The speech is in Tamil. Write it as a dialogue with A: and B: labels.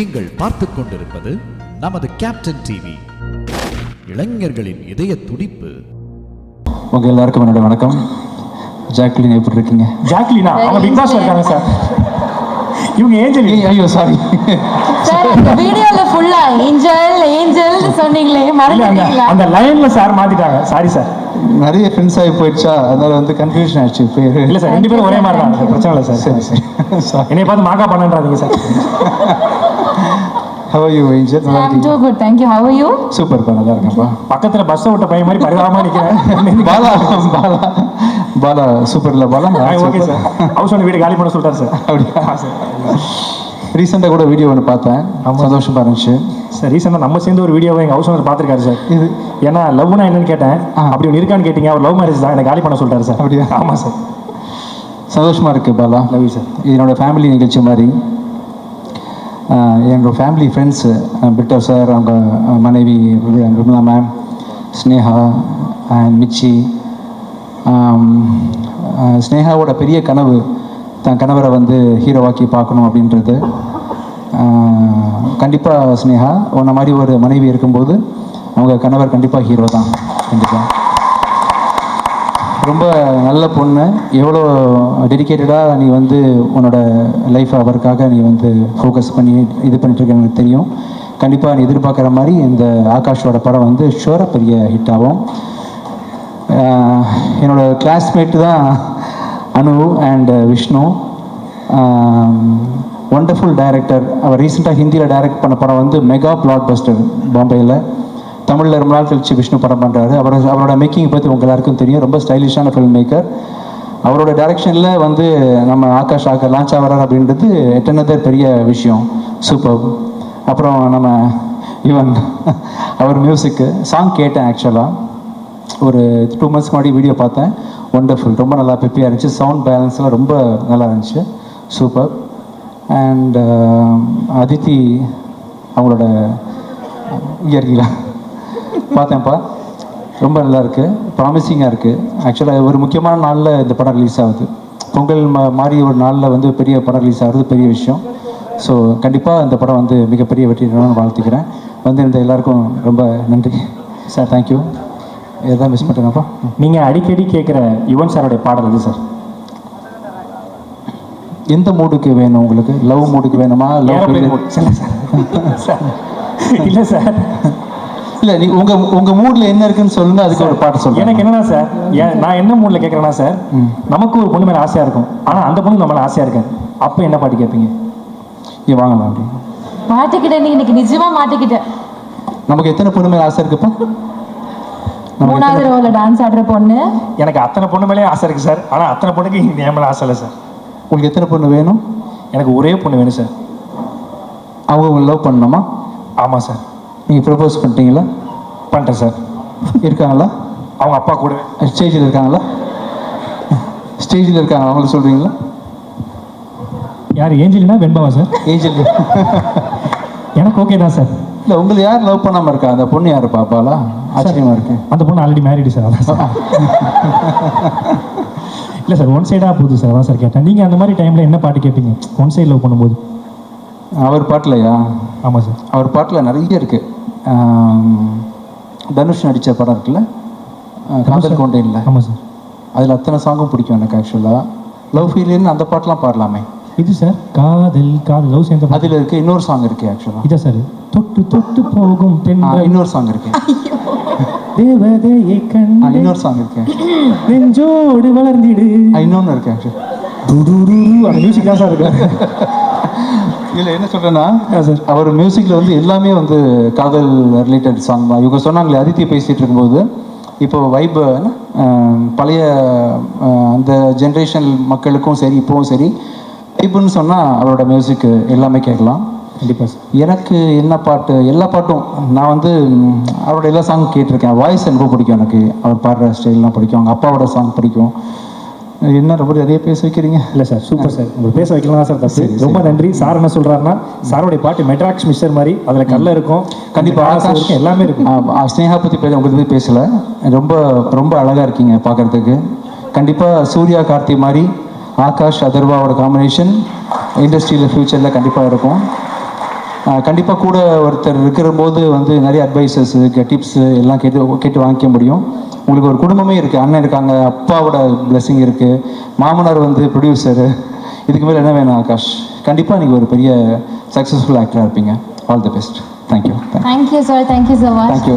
A: நீங்கள் பார்த்துக் கொண்டிருப்பது நமது கேப்டன் டிவி இளைஞர்களின் இதய துடிப்பு.
B: உங்க எல்லாருக்கும் என்னோட வணக்கம். ஜாக்லின் எப்படி இருக்கீங்க?
C: ஜாக்லினா? அவங்க பிக் பாஸ்ல இருக்காங்க சார். இவங்க ஏஞ்சல்
B: ஐயோ சாரி
D: வீடியோல ஃபுல்லா ஏஞ்சல் ஏஞ்சல் சொன்னீங்களே மறந்துட்டீங்களா?
C: அந்த லைன்ல சார் மாத்திட்டாங்க சாரி சார்.
B: நிறைய ஃப்ரெண்ட்ஸ் ஆகி போயிடுச்சா? அதனால வந்து கன்ஃபியூஷன் ஆயிடுச்சு பேரு
C: இல்ல சார் ரெண்டு பேரும் ஒரே மாதிரி தான். சார் பிரச்சனை இல்லை சார்.
B: சரி சரி.
C: என்னைய பார்த்து மாக்கா பண்ணன்றாதீங்க சார்.
B: ஹவ் யூ ஏஞ்சல் நல்லா
D: ஐம் டூ
B: இருக்கீங்க
D: good thank you how are you
B: சூப்பர்ப்பா நல்லா இருக்கேன்ப்பா.
C: பக்கத்துல பஸ் விட்ட பையன் மாதிரி பரிதாபமா நிக்கிறேன்
B: பாலா பாலா பாலா சூப்பர்ல Bala.
C: Okay sir house owner வீடு காலி பண்ண சொல்லிட்டாரு சார்
B: அப்படியா?
C: சார்
B: ரீசெண்டாக கூட வீடியோ ஒன்று பார்த்தேன். சந்தோஷமா இருந்துச்சு.
C: சார் ரீசெண்டாக நம்ம சேர்ந்து ஒரு வீடியோவை எங்கள் ஹவுஸ் ஓனர் பார்த்துருக்காரு சார்
B: இது
C: ஏன்னா லவ்னா என்னன்னு கேட்டேன். அப்படி ஒன்று இருக்கான்னு கேட்டீங்க அவர் லவ் மேரேஜ் தான் எனக்கு காலி பண்ண சொல்லிட்டாரு சார்
B: அப்படியா?
C: ஆமாம் சார்
B: சந்தோஷமா இருக்கு பாலா.
C: லவ் யூ சார்
B: என்னோட ஃபேமிலி நிகழ்ச்சி மாதிரி. எங்கள் ஃபேமிலி ஃப்ரெண்ட்ஸு பிட்டர் சார் அவங்க மனைவி விமலா மேம் ஸ்னேகா அண்ட் மிச்சி ஸ்னேகாவோட பெரிய கனவு தன் கணவரை வந்து ஹீரோவாக்கி பார்க்கணும் அப்படின்றது. கண்டிப்பாக ஸ்னேகா உன்ன மாதிரி ஒரு மனைவி இருக்கும்போது அவங்க கணவர் கண்டிப்பாக ஹீரோ தான். கண்டிப்பாக ரொம்ப நல்ல பொண்ணு. எவ்வளோ டெடிகேட்டடாக நீ வந்து உன்னோட லைஃப் அவருக்காக நீ வந்து ஃபோக்கஸ் பண்ணி இது பண்ணிட்டு இருக்க எனக்கு தெரியும். கண்டிப்பாக நீ எதிர்பார்க்குற மாதிரி இந்த ஆகாஷோட படம் வந்து ஷோராக பெரிய ஹிட் ஆகும். என்னோட கிளாஸ்மேட்டு தான் Anu and Vishnu. Wonderful director அவர் ரீசெண்டாக ஹிந்தியில் டைரக்ட் பண்ண படம் வந்து மெகா பிளாட் பஸ்டர் பாம்பேயில் தமிழில் ரொம்ப நாள் கழிச்சு விஷ்ணு படம் பண்ணுறாரு அவர் அவரோட மேக்கிங் பற்றி உங்கள் எல்லாருக்கும் தெரியும். ரொம்ப ஸ்டைலிஷான ஃபில்ம் மேக்கர் அவரோட டைரக்ஷனில் வந்து நம்ம ஆகாஷ் ஆக லான்ச் ஆகிறார் அப்படின்றது எட்டனதே பெரிய விஷயம். சூப்பர் அப்புறம் நம்ம ஈவன் அவர் மியூசிக்கு சாங் கேட்டேன் ஆக்சுவலாக ஒரு டூ மந்த்ஸ்க்கு முன்னாடி வீடியோ பார்த்தேன். ஒண்டர்ஃபுல் ரொம்ப நல்லா பெப்பியாக இருந்துச்சு. சவுண்ட் பேலன்ஸ்லாம் ரொம்ப நல்லா இருந்துச்சு. சூப்பர் அண்ட் அதித்தி அவங்களோட இங்கே இருக்கீங்களா பார்த்தேன்ப்பா. ரொம்ப நல்லா இருக்கு. ப்ராமிசிங்காக இருக்குது ஆக்சுவலாக ஒரு முக்கியமான நாளில் இந்த படம் ரிலீஸ் ஆகுது. பொங்கல் மா மாதிரி ஒரு நாளில் வந்து பெரிய படம் ரிலீஸ் ஆகுறது பெரிய விஷயம். ஸோ கண்டிப்பாக இந்த படம் வந்து மிகப்பெரிய வெற்றி நான் வாழ்த்துக்கிறேன். வந்து இந்த எல்லாருக்கும் ரொம்ப நன்றி. சார் தேங்க்யூ எதாவது மிஸ் பண்ணிட்டேனப்பா
C: நீங்கள் அடிக்கடி கேட்குற யுவன் சாரோடைய பாடல் இது சார்
B: எந்த மூடுக்கு வேணும் உங்களுக்கு? லவ் மூடுக்கு வேணுமா? லவ்
C: இல்லை சார் இல்லை சார்
B: இல்லை நீ உங்கள் உங்கள் மூடில் என்ன இருக்குன்னு சொல்லுங்க அதுக்கு ஒரு பாட்டு சொல்லுங்க
C: எனக்கு என்னன்னா சார் ஏன் நான் என்ன மூடில் கேட்குறேன்னா சார் நமக்கு ஒரு பொண்ணு மேலே ஆசையாக இருக்கும். ஆனால் அந்த பொண்ணு நம்ம மேலே ஆசையாக இருக்காது. அப்போ என்ன பாட்டு கேட்பீங்க
B: நீ வாங்கலாம் அப்படி.
D: மாட்டிக்கிட்டேன் நீ இன்னைக்கு நிஜமா மாட்டிக்கிட்டேன்
B: நமக்கு எத்தனை பொண்ணு மேலே ஆசை இருக்குப்பா? நமக்கு
D: மூணாவது ரோல டான்ஸ் ஆடுற பொண்ணு.
C: எனக்கு அத்தனை பொண்ணு மேலே ஆசை இருக்குது சார். ஆனால் அத்தனை பொண்ணுக்கு என் மேலே ஆசை இல்லை சார்.
B: உங்களுக்கு எத்தனை பொண்ணு வேணும்?
C: எனக்கு ஒரே பொண்ணு வேணும் சார்.
B: அவங்க உங்களை லவ் பண்ணணுமா?
C: ஆமாம் சார்.
B: நீங்கள் ப்ரப்போஸ் பண்ணிட்டீங்களா?
C: பண்ணிட்டேன் சார்
B: இருக்காங்களா?
C: அவங்க அப்பா கூட
B: ஸ்டேஜில் இருக்காங்களா? ஸ்டேஜில் இருக்காங்க அவங்கள சொல்கிறீங்களா
C: யார் ஏஞ்சலினா வெண்பாவா சார்
B: ஏஜில்
C: எனக்கு ஓகே தான் சார்
B: இல்லை உங்களை யார் லவ் பண்ணாமல் இருக்கா? அந்த பொண்ணு யார் பாப்பாளா ஆச்சரியமாக இருக்கு.
C: அந்த பொண்ணு ஆல்ரெடி மேரிடு சார் இல்லை சார் ஒன் சைடாக போகுது சார் அதான் சார் கேட்டேன். நீங்கள் அந்த மாதிரி டைமில் என்ன பாட்டு கேட்பீங்க ஒன் சைடு லவ் பண்ணும்போது.
B: அவர் பாட்டிலையா?
C: ஆமாம் சார்
B: அவர் பாட்டில் நிறைய இருக்கு. ஆம், தனுஷ் நடித்த படம் இருக்குல்ல? காதல் கொண்டேன்ல.
C: ஆமாம் சார்.
B: அதில் அத்தனை சாங்கும் பிடிக்கும் எனக்கு ஆக்சுவலாக லவ் ஃபீலியர்னு அந்த பாட்டெலாம் பாடலாமே.
C: இது சார் காதல் காதல் லவ் சேர்ந்த
B: அதில் இருக்கு இன்னொரு சாங் இருக்கு ஆக்சுவலாக
C: இதா சார் தொட்டு தொட்டு போகும் தென்றல்.
B: இன்னொரு சாங் இருக்கு.
C: தேவதையை
B: ஆ,
C: கண்டு
B: இன்னொரு சாங் இருக்கு
C: நெஞ்சோடு வளர்ந்திடு.
B: இன்னொன்று இருக்கு ஆக்சுவலி
C: துடுடுடு, அந்த மியூசிக் தான் சார் இருக்கு
B: இதில் என்ன சொல்கிறேன்னா அவர் மியூசிக்கில் வந்து எல்லாமே வந்து காதல் ரிலேட்டட் சாங் தான். இவங்க சொன்னாங்களே அதித்தி பேசிகிட்டு இருக்கும்போது இப்போ வைப் பழைய அந்த ஜென்ரேஷன் மக்களுக்கும் சரி இப்போவும் சரி வைப்புன்னு சொன்னால் அவரோட மியூசிக் எல்லாமே கேட்கலாம்.
C: கண்டிப்பாக
B: எனக்கு என்ன பாட்டு எல்லா பாட்டும் நான் வந்து அவரோட எல்லா சாங் கேட்டிருக்கேன். வாய்ஸ் ரொம்ப பிடிக்கும் எனக்கு. அவர் பாடுற ஸ்டைல்லாம் பிடிக்கும். அவங்க அப்பாவோட சாங் பிடிக்கும். என்ன ரொம்ப நிறைய பேச வைக்கிறீங்க?
C: இல்லை சார் சூப்பர் சார். உங்களுக்கு பேச வைக்கலாம் சார் தப்பு. ரொம்ப நன்றி. சார் என்ன சொல்றாருன்னா சாரோடைய பாட்டு மெட்ராக்ஸ் மிஸ்டர் மாதிரி அதில் கல்ல இருக்கும்
B: கண்டிப்பா
C: ஆசை இருக்கும் எல்லாமே இருக்கும்.
B: ஸ்னேகா பற்றி பேச உங்களுக்கு பற்றி பேசல. ரொம்ப ரொம்ப அழகாக இருக்கீங்க பார்க்கறதுக்கு கண்டிப்பாக சூர்யா கார்த்தி மாதிரி ஆகாஷ் அதர்வாவோட காம்பினேஷன் இண்டஸ்ட்ரியில் ஃப்யூச்சரில் கண்டிப்பாக இருக்கும். கண்டிப்பாக கூட ஒருத்தர் இருக்கிற போது வந்து நிறைய அட்வைசஸ் டிப்ஸு எல்லாம் கேட்டு கேட்டு வாங்கிக்க முடியும். உங்களுக்கு ஒரு குடும்பமே இருக்குது அண்ணன் இருக்காங்க அப்பாவோட blessing இருக்குது மாமனார் வந்து ப்ரொடியூசரு இதுக்கு மேலே என்ன வேணும் ஆகாஷ்? கண்டிப்பாக நீங்கள் ஒரு பெரிய சக்ஸஸ்ஃபுல் ஆக்டராக இருப்பீங்க. All the best thank you
D: thank you sir thank you so much
B: thank you